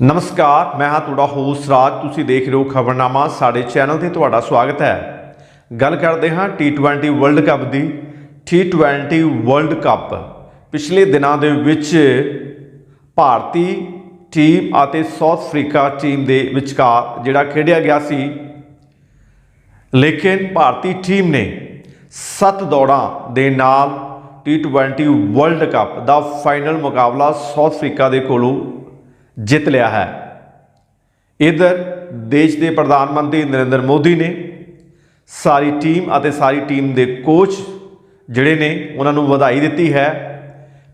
ਨਮਸਕਾਰ, ਮੈਂ ਹਾਂ ਤੁਹਾਡਾ ਹੋਸਟ ਰਾਜ। ਤੁਸੀਂ ਦੇਖ ਰਹੇ ਹੋ ਖਬਰਨਾਮਾ, ਸਾਡੇ ਚੈਨਲ ਤੇ ਤੁਹਾਡਾ ਸਵਾਗਤ ਹੈ। ਗੱਲ ਕਰਦੇ ਹਾਂ T20 ਵਰਲਡ ਕੱਪ ਦੀ। T20 ਵਰਲਡ ਕੱਪ ਪਿਛਲੇ ਦਿਨਾਂ ਦੇ ਵਿੱਚ ਭਾਰਤੀ ਟੀਮ ਅਤੇ ਸਾਊਥ ਅਫਰੀਕਾ ਟੀਮ ਦੇ ਵਿਚਕਾਰ ਜਿਹੜਾ ਖੇਡਿਆ ਗਿਆ ਸੀ, ਲੇਕਿਨ ਭਾਰਤੀ ਟੀਮ ਨੇ 7 ਦੌੜਾਂ ਦੇ ਨਾਲ T20 ਵਰਲਡ ਕੱਪ ਦਾ ਫਾਈਨਲ ਮੁਕਾਬਲਾ ਸਾਊਥ ਅਫਰੀਕਾ ਦੇ ਕੋਲੋਂ ਜਿੱਤ ਲਿਆ ਹੈ। ਇਧਰ ਦੇਸ਼ ਦੇ ਪ੍ਰਧਾਨ ਮੰਤਰੀ ਨਰਿੰਦਰ ਮੋਦੀ ਨੇ ਸਾਰੀ ਟੀਮ ਅਤੇ ਸਾਰੀ ਟੀਮ ਦੇ ਕੋਚ ਜਿਹੜੇ ਨੇ, ਉਹਨਾਂ ਨੂੰ ਵਧਾਈ ਦਿੱਤੀ ਹੈ।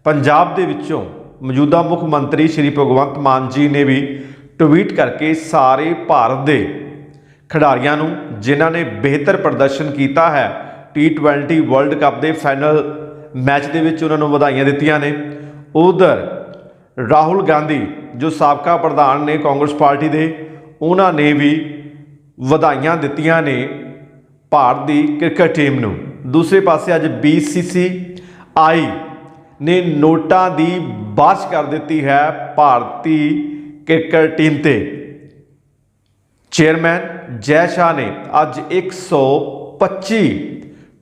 ਪੰਜਾਬ ਦੇ ਵਿੱਚੋਂ ਮੌਜੂਦਾ ਮੁੱਖ ਮੰਤਰੀ ਸ਼੍ਰੀ ਭਗਵੰਤ ਮਾਨ ਜੀ ਨੇ ਵੀ ਟਵੀਟ ਕਰਕੇ ਸਾਰੇ ਭਾਰਤ ਦੇ ਖਿਡਾਰੀਆਂ ਨੂੰ, ਜਿਨ੍ਹਾਂ ਨੇ ਬਿਹਤਰ ਪ੍ਰਦਰਸ਼ਨ ਕੀਤਾ ਹੈ T20 ਵਰਲਡ ਕੱਪ ਦੇ ਫਾਈਨਲ ਮੈਚ ਦੇ ਵਿੱਚ ਉਹਨਾਂ ਨੂੰ ਵਧਾਈਆਂ ਦਿੱਤੀਆਂ ਨੇ। ਉਧਰ ਰਾਹੁਲ ਗਾਂਧੀ, ਜੋ ਸਾਬਕਾ ਪ੍ਰਧਾਨ ਨੇ ਕਾਂਗਰਸ ਪਾਰਟੀ ਦੇ, ਉਹਨਾਂ ਨੇ ਵੀ ਵਧਾਈਆਂ ਦਿੱਤੀਆਂ ਨੇ ਭਾਰਤ ਦੀ ਕ੍ਰਿਕਟ ਟੀਮ ਨੂੰ। ਦੂਸਰੇ ਪਾਸੇ ਅੱਜ BCCI ਨੇ ਨੋਟਾਂ ਦੀ ਬਾਸ਼ ਕਰ ਦਿੱਤੀ ਹੈ ਭਾਰਤੀ ਕ੍ਰਿਕਟ ਟੀਮ ਤੇ। ਚੇਅਰਮੈਨ ਜੈ ਸ਼ਾਹ ਨੇ ਅੱਜ 125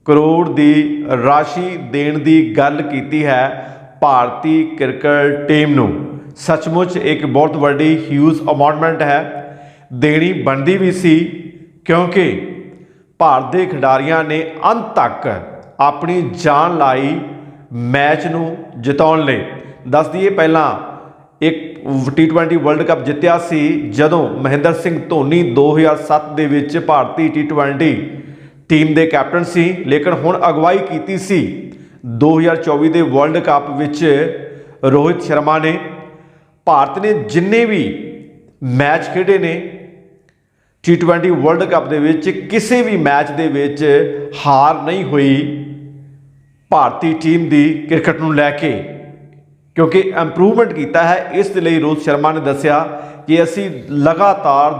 ਕਰੋੜ ਦੀ ਰਾਸ਼ੀ ਦੇਣ ਦੀ ਗੱਲ ਕੀਤੀ ਹੈ। ਭਾਰਤੀ ਕ੍ਰਿਕਟ ਟੀਮ ਨੂੰ ਸੱਚਮੁੱਚ ਇੱਕ ਬਹੁਤ ਵੱਡੀ ਹਿਊਜ ਅਮਾਉਂਟਮੈਂਟ ਹੈ। ਦੇਣੀ ਬਣਦੀ ਵੀ ਸੀ ਕਿਉਂਕਿ ਭਾਰਤ ਦੇ ਖਿਡਾਰੀਆਂ ਨੇ ਅੰਤ ਤੱਕ ਆਪਣੀ ਜਾਨ ਲਾਈ ਮੈਚ ਨੂੰ ਜਿਤਾਉਣ ਲਈ। ਦੱਸ ਦਈਏ ਪਹਿਲਾਂ, ਇੱਕ T20 ਵਰਲਡ ਕੱਪ ਜਿੱਤਿਆ ਸੀ ਜਦੋਂ ਮਹਿੰਦਰ ਸਿੰਘ ਧੋਨੀ 2007 ਦੇ ਵਿੱਚ ਭਾਰਤੀ T20 ਟੀਮ ਦੇ ਕੈਪਟਨ ਸੀ, ਲੇਕਿਨ ਹੁਣ ਅਗਵਾਈ ਕੀਤੀ ਸੀ। 2024 ਦੇ ਵਰਲਡ ਕੱਪ ਵਿੱਚ ਰੋਹਿਤ ਸ਼ਰਮਾ ਨੇ ਭਾਰਤ ਨੇ ਜਿੰਨੇ ਵੀ ਮੈਚ ਖੇਡੇ ਨੇ T20 ਵਰਲਡ ਕੱਪ ਦੇ ਵਿੱਚ ਕਿਸੇ ਵੀ ਮੈਚ ਦੇ ਵਿੱਚ ਹਾਰ ਨਹੀਂ ਹੋਈ ਭਾਰਤੀ ਟੀਮ ਦੀ ਕ੍ਰਿਕਟ ਨੂੰ ਲੈ ਕੇ। ਕਿਉਂਕਿ ਇੰਪਰੂਵਮੈਂਟ ਕੀਤਾ ਹੈ, ਇਸ ਦੇ ਲਈ ਰੋਹਿਤ ਸ਼ਰਮਾ ਨੇ ਦੱਸਿਆ ਕਿ ਅਸੀਂ ਲਗਾਤਾਰ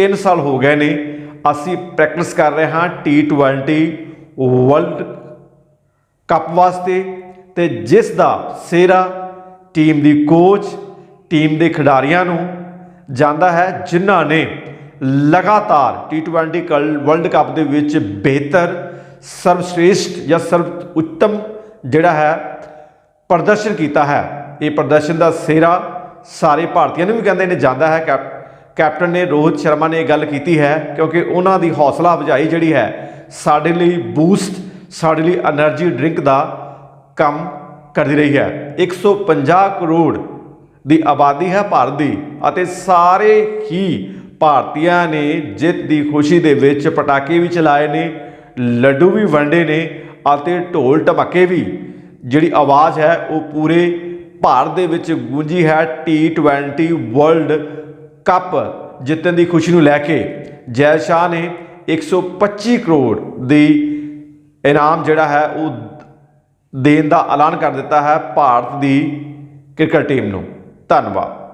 3 ਸਾਲ ਹੋ ਗਏ ਨੇ, ਅਸੀਂ ਪ੍ਰੈਕਟਿਸ ਕਰ ਰਹੇ ਹਾਂ T20 ਵਰਲਡ ਕੱਪ ਵਾਸਤੇ ਤੇ ਜਿਸ ਦਾ ਸਿਹਰਾ ਟੀਮ ਦੀ ਕੋਚ, ਟੀਮ ਦੇ ਖਿਡਾਰੀਆਂ ਨੂੰ ਜਾਂਦਾ ਹੈ, ਜਿਨ੍ਹਾਂ ਨੇ ਲਗਾਤਾਰ T20 ਕਲ ਵਰਲਡ ਕੱਪ ਦੇ ਵਿੱਚ ਬਿਹਤਰ ਸਰਵਸ਼੍ਰੇਸ਼ਟ ਜਾਂ ਸਰਵ ਉੱਤਮ ਜਿਹੜਾ ਹੈ, ਪ੍ਰਦਰਸ਼ਨ ਕੀਤਾ ਹੈ। ਇਹ ਪ੍ਰਦਰਸ਼ਨ ਦਾ ਸਿਹਰਾ ਸਾਰੇ ਭਾਰਤੀਆਂ ਨੂੰ ਵੀ ਕਹਿੰਦੇ ਨੇ ਜਾਂਦਾ ਹੈ। ਕੈਪ, ਕੈਪਟਨ ਨੇ ਰੋਹਿਤ ਸ਼ਰਮਾ ਨੇ ਇਹ ਗੱਲ ਕੀਤੀ ਹੈ, ਕਿਉਂਕਿ ਉਹਨਾਂ ਦੀ ਹੌਸਲਾ ਅਫਜ਼ਾਈ ਜਿਹੜੀ ਹੈ, ਸਾਡੇ ਲਈ ਬੂਸਟ ਸਾਡੇ ਲਈ એનર્ਜੀ ਡਰਿੰਕ ਦਾ ਕੰਮ ਕਰਦੀ ਰਹੀ ਹੈ। 150 ਕਰੋੜ ਦੀ ਆਬਾਦੀ ਹੈ ਭਾਰਤ ਦੀ ਅਤੇ ਸਾਰੇ ਹੀ ਭਾਰਤੀਆਂ ਨੇ ਜਿੱਤ ਦੀ ਖੁਸ਼ੀ ਦੇ ਵਿੱਚ ਪਟਾਕੇ ਵੀ ਚਲਾਏ ਨੇ, ਲੱਡੂ ਵੀ ਵੰਡੇ ਨੇ ਅਤੇ ਢੋਲ ਟਪਕੇ ਵੀ। ਜਿਹੜੀ ਆਵਾਜ਼ ਹੈ ਉਹ ਪੂਰੇ ਭਾਰਤ ਦੇ ਵਿੱਚ ਗੂੰਜੀ ਹੈ T20 ਵਰਲਡ ਕੱਪ ਜਿੱਤਣ ਦੀ ਖੁਸ਼ੀ ਨੂੰ ਲੈ ਕੇ। ਜੈ ਸ਼ਾਹ ਨੇ 125 ਕਰੋੜ ਦੀ ਇਨਾਮ ਜਿਹੜਾ ਹੈ ਉਹ ਦੇਣ ਦਾ ਐਲਾਨ ਕਰ ਦਿੱਤਾ ਹੈ ਭਾਰਤ ਦੀ ਕ੍ਰਿਕਟ ਟੀਮ ਨੂੰ। ਧੰਨਵਾਦ।